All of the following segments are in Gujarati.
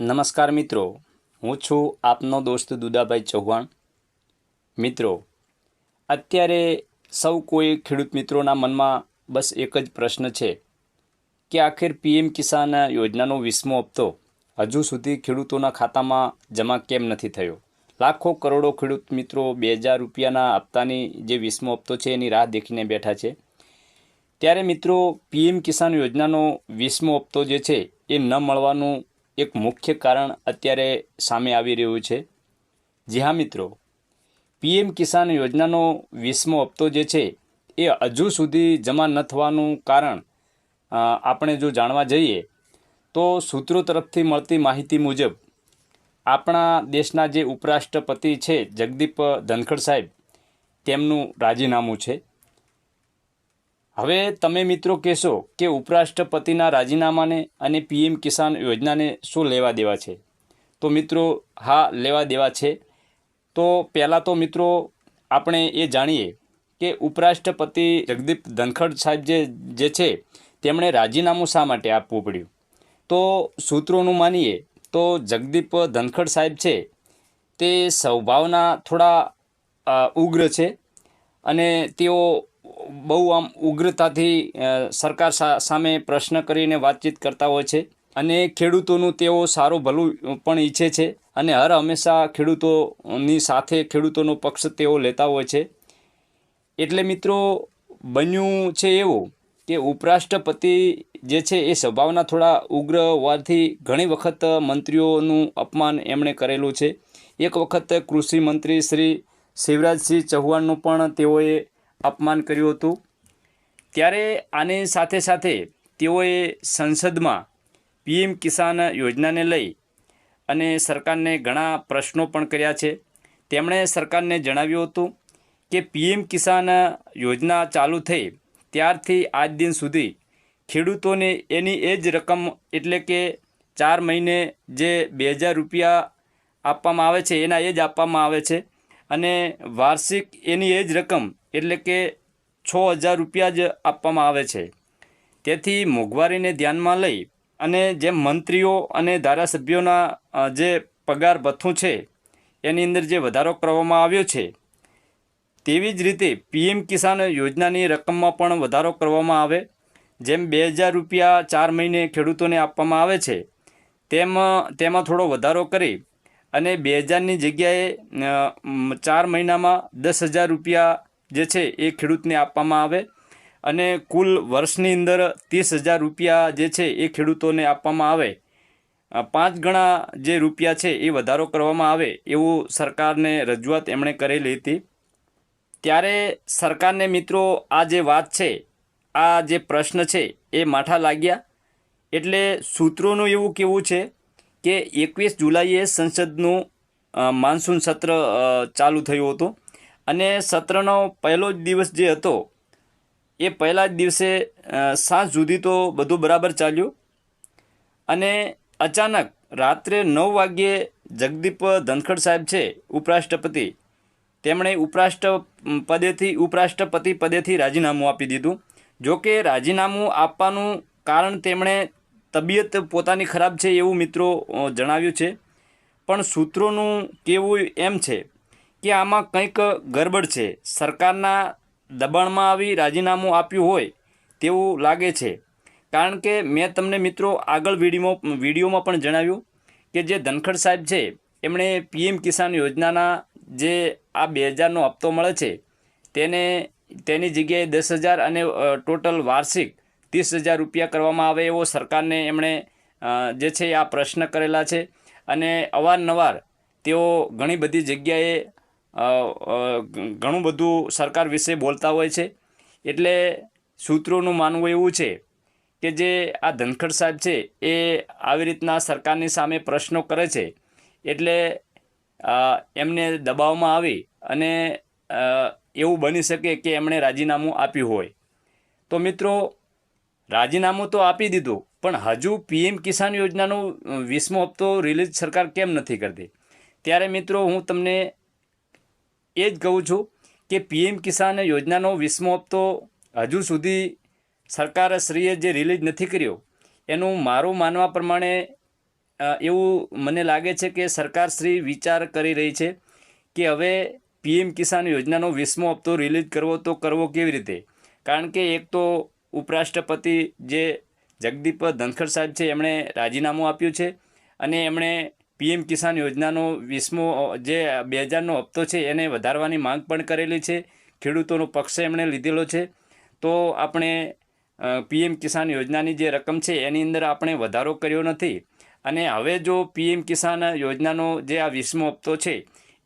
નમસ્કાર મિત્રો, હું છું આપનો દોસ્ત દુદાભાઈ ચૌહાણ. મિત્રો, અત્યારે સૌ કોઈ ખેડૂત મિત્રોના મનમાં બસ એક જ પ્રશ્ન છે કે આખેર પીએમ કિસાન યોજનાનો વીસમો હપ્તો હજુ સુધી ખેડૂતોના ખાતામાં જમા કેમ નથી થયો? લાખો કરોડો ખેડૂત મિત્રો બે હજાર રૂપિયાના હપ્તાની જે વીસમો હપ્તો છે એની રાહ દેખીને બેઠા છે. ત્યારે મિત્રો, પીએમ કિસાન યોજનાનો વીસમો હપ્તો જે છે એ ન મળવાનું એક મુખ્ય કારણ અત્યારે સામે આવી રહ્યું છે. જી હા, મિત્રો. પીએમ કિસાન યોજનાનો વીસમો હપ્તો જે છે, એ હજુ સુધી જમા ન થવાનું કારણ આપણે જો જાણવા જઈએ, તો સૂત્રો તરફથી મળતી માહિતી મુજબ, આપણા દેશના જે ઉપરાષ્ટ્રપતિ છે, જગદીપ ધનખડ સાહેબ, તેમનું રાજીનામું છે. હવે તમે મિત્રો કહેશો કે ઉપરાષ્ટ્રપતિના રાજીનામાને અને પીએમ કિસાન યોજનાને શું લેવા દેવા છે? તો મિત્રો, હા, લેવા દેવા છે. તો પહેલાં તો મિત્રો, આપણે એ જાણીએ કે ઉપરાષ્ટ્રપતિ જગદીપ ધનખડ સાહેબ જે જે છે, તેમણે રાજીનામું શા માટે આપવું પડ્યું? તો સૂત્રોનું માનીએ તો જગદીપ ધનખડ સાહેબ છે, તે સ્વભાવના થોડા ઉગ્ર છે અને તેઓ બહુ આમ ઉગ્રતાથી સરકાર સામે પ્રશ્ન કરીને વાતચીત કરતા હોય છે. અને ખેડૂતોનું તેઓ સારું ભલું પણ ઈચ્છે છે. અને હર હંમેશા ખેડૂતોની સાથે ખેડૂતોનો પક્ષ તેઓ લેતા હોય છે. એટલે મિત્રો, બન્યું છે એવું કે ઉપરાષ્ટ્રપતિ જે છે એ સ્વભાવના થોડા ઉગ્ર હોવાથી ઘણી વખત મંત્રીઓનું અપમાન એમણે કરેલું છે. એક વખત કૃષિ મંત્રી શ્રી શિવરાજસિંહ ચૌહાણનું પણ તેઓએ અપમાન કર્યું હતું. ત્યારે આની સાથે સાથે તેઓએ સંસદમાં પીએમ કિસાન યોજનાને લઈ અને સરકારને ઘણા પ્રશ્નો પણ કર્યા છે. તેમણે સરકારને જણાવ્યું હતું કે પીએમ કિસાન યોજના ચાલુ થઈ ત્યારથી આજ દિન સુધી ખેડૂતોને એની એ જ રકમ એટલે કે ચાર મહિને જે બે હજાર રૂપિયા આપવામાં આવે છે, એના એ જ આપવામાં આવે છે. અને વાર્ષિક એની એ જ રકમ એટલે કે છ હજાર રૂપિયા જ આપવામાં આવે છે. તેથી મોંઘવારીને ધ્યાનમાં લઈ અને જેમ મંત્રીઓ અને ધારાસભ્યોના જે પગાર ભથ્થું છે, એની અંદર જે વધારો કરવામાં આવ્યો છે, તેવી જ રીતે પીએમ કિસાન યોજનાની રકમમાં પણ વધારો કરવામાં આવે. જેમ બે હજાર રૂપિયા ચાર મહિને ખેડૂતોને આપવામાં આવે છે, તેમ, તેમાં થોડો વધારો કરી અને બે હજારની જગ્યાએ ચાર મહિનામાં દસ હજાર રૂપિયા જે છે એ ખેડૂતને આપવામાં આવે. અને કુલ વર્ષની અંદર ત્રીસ હજાર રૂપિયા જે છે એ ખેડૂતોને આપવામાં આવે. પાંચ ગણા જે રૂપિયા છે એ વધારો કરવામાં આવે એવું સરકારને રજૂઆત એમણે કરેલી હતી. ત્યારે સરકારને મિત્રો આ જે વાત છે, આ જે પ્રશ્ન છે એ માઠા લાગ્યા. એટલે સૂત્રોનું એવું કેવું છે કે એકવીસ જુલાઈએ સંસદનું માનસૂન સત્ર ચાલુ થયું હતું. અને સત્રનો પહેલો જ દિવસ જે હતો, એ પહેલા જ દિવસે સાંજ સુધી તો બધું બરાબર ચાલ્યું. અને અચાનક રાત્રે નવ વાગ્યે જગદીપ ધનખડ સાહેબ છે, ઉપરાષ્ટ્રપતિ, તેમણે ઉપરાષ્ટ્ર પદેથી ઉપરાષ્ટ્રપતિ પદેથી રાજીનામું આપી દીધું. જોકે રાજીનામું આપવાનું કારણ તેમણે તબિયત પોતાની ખરાબ છે એવું મિત્રો જણાવ્યું છે. પણ સૂત્રોનું કહેવું એમ છે કે આમાં કંઈક ગરબડ છે. સરકારના દબાણમાં આવી રાજીનામું આપ્યું હોય તેવું લાગે છે. કારણ કે મેં તમને મિત્રો આગળ વિડીયોમાં વિડીયોમાં પણ જણાવ્યું કે જે ધનખડ સાહેબ છે, એમણે પીએમ કિસાન યોજનાના જે આ બે હજારનો હપ્તો મળે છે, તેને, તેની જગ્યાએ દસ હજાર અને ટોટલ વાર્ષિક ત્રીસ હજાર રૂપિયા કરવામાં આવે એવો સરકારને એમણે જે છે આ પ્રશ્ન કરેલા છે. અને અવારનવાર તેઓ ઘણી બધી જગ્યાએ ઘણું બધું સરકાર વિશે બોલતા હોય છે. એટલે સૂત્રોનું માનવું એવું છે કે જે આ ધનખડ સાહેબ છે એ આવી રીતના સરકારની સામે પ્રશ્નો કરે છે. એટલે એમને દબાવમાં આવી અને એવું બની શકે કે એમણે રાજીનામું આપ્યું હોય. તો મિત્રો રાજીનામું તો આપી દીધું, પણ હજુ પીએમ કિસાન યોજનાનો વીસમો હપ્તો રિલીઝ સરકાર કેમ નથી કરતી? ત્યારે મિત્રો હું તમને એ જ કહું છું કે પીએમ કિસાન યોજનાનો વીસમો હપ્તો હજુ સુધી સરકારશ્રીએ જે રિલીઝ નથી કર્યો, એનું મારું માનવા પ્રમાણે એવું મને લાગે છે કે સરકાર શ્રી વિચાર કરી રહી છે કે હવે પીએમ કિસાન યોજનાનો વીસમો હપ્તો રિલીઝ કરવો તો કરવો કેવી રીતે? કારણ કે એક તો ઉપરાષ્ટ્રપતિ જે જગદીપ ધનખડ સાહેબ છે, એમણે રાજીનામું આપ્યું છે અને એમણે પીએમ કિસાન યોજનાનો વીસમો જે બે હજારનો હપ્તો છે, એને વધારવાની માંગ પણ કરેલી છે. ખેડૂતોનો પક્ષ એમણે લીધેલો છે. તો આપણે પીએમ કિસાન યોજનાની જે રકમ છે, એની અંદર આપણે વધારો કર્યો નથી. અને હવે જો પીએમ કિસાન યોજનાનો જે આ વીસમો હપ્તો છે,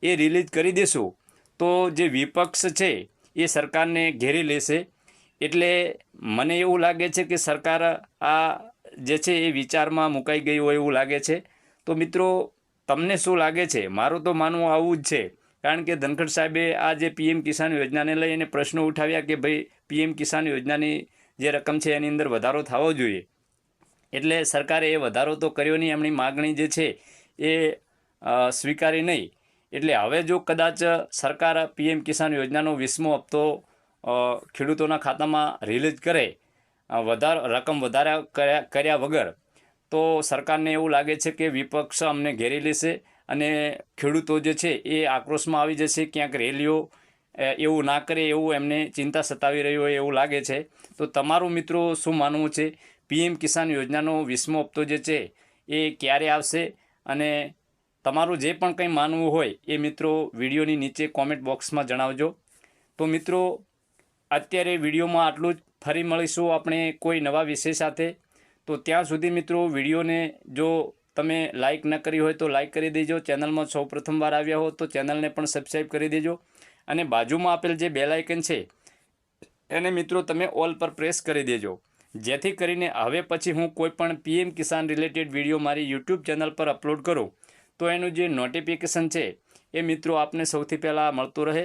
એ રિલીઝ કરી દેશું, તો જે વિપક્ષ છે, એ સરકારને ઘેરી લેશે. એટલે મને એવું લાગે છે કે સરકાર આ જે છે એ વિચારમાં મુકાઈ ગઈ હોય એવું લાગે છે. તો મિત્રો, તમને શું લાગે છે? મારું તો માનવું આવું જ છે. કારણ કે ધનખડ સાહેબે આ જે પીએમ કિસાન યોજનાને લઈને પ્રશ્નો ઉઠાવ્યા કે ભાઈ પીએમ કિસાન યોજનાની જે રકમ છે એની અંદર વધારો થવો જોઈએ. એટલે સરકારે એ વધારો તો કર્યો નહીં, એમની માગણી જે છે એ સ્વીકારી નહીં. એટલે હવે જો કદાચ સરકાર પીએમ કિસાન યોજનાનો વીસમો હપ્તો ખેડૂતોના ખાતામાં રિલીઝ કરે વધારે, રકમ વધારા કર્યા કર્યા વગર, તો સરકારને એવું લાગે છે કે વિપક્ષ અમને ઘેરી લેશે અને ખેડૂતો જે છે એ આક્રોશમાં આવી જશે, ક્યાંક રેલીઓ એવું ના કરે એવું એમને ચિંતા સતાવી રહ્યું હોય એવું લાગે છે. તો તમારું મિત્રો શું માનવું છે? પીએમ કિસાન યોજનાનો વીસમો હપ્તો જે છે એ ક્યારે આવશે? અને તમારું જે પણ કંઈ માનવું હોય એ મિત્રો વિડીયોની નીચે કોમેન્ટ બોક્સમાં જણાવજો. તો મિત્રો અત્યારે વિડીયોમાં આટલું જ. ફરી મળીશું આપણે કોઈ નવા વિષય સાથે. તો ત્યાં સુધી મિત્રો વિડીયોને જો તમે લાઇક ન કરી હોય તો લાઇક કરી દેજો. ચેનલમાં સૌ પ્રથમવાર આવ્યા હો તો ચેનલને પણ સબસ્ક્રાઈબ કરી દેજો. અને બાજુમાં આપેલ જે બેલ આઇકન છે, એને મિત્રો તમે ઓલ પર પ્રેસ કરી દેજો. જેથી કરીને હવે પછી હું કોઈપણ પીએમ કિસાન રિલેટેડ વીડિયો મારી યુટ્યુબ ચેનલ પર અપલોડ કરું. તો એનું જે નોટિફિકેશન છે, એ મિત્રો આપને સૌથી પહેલાં મળતું રહે.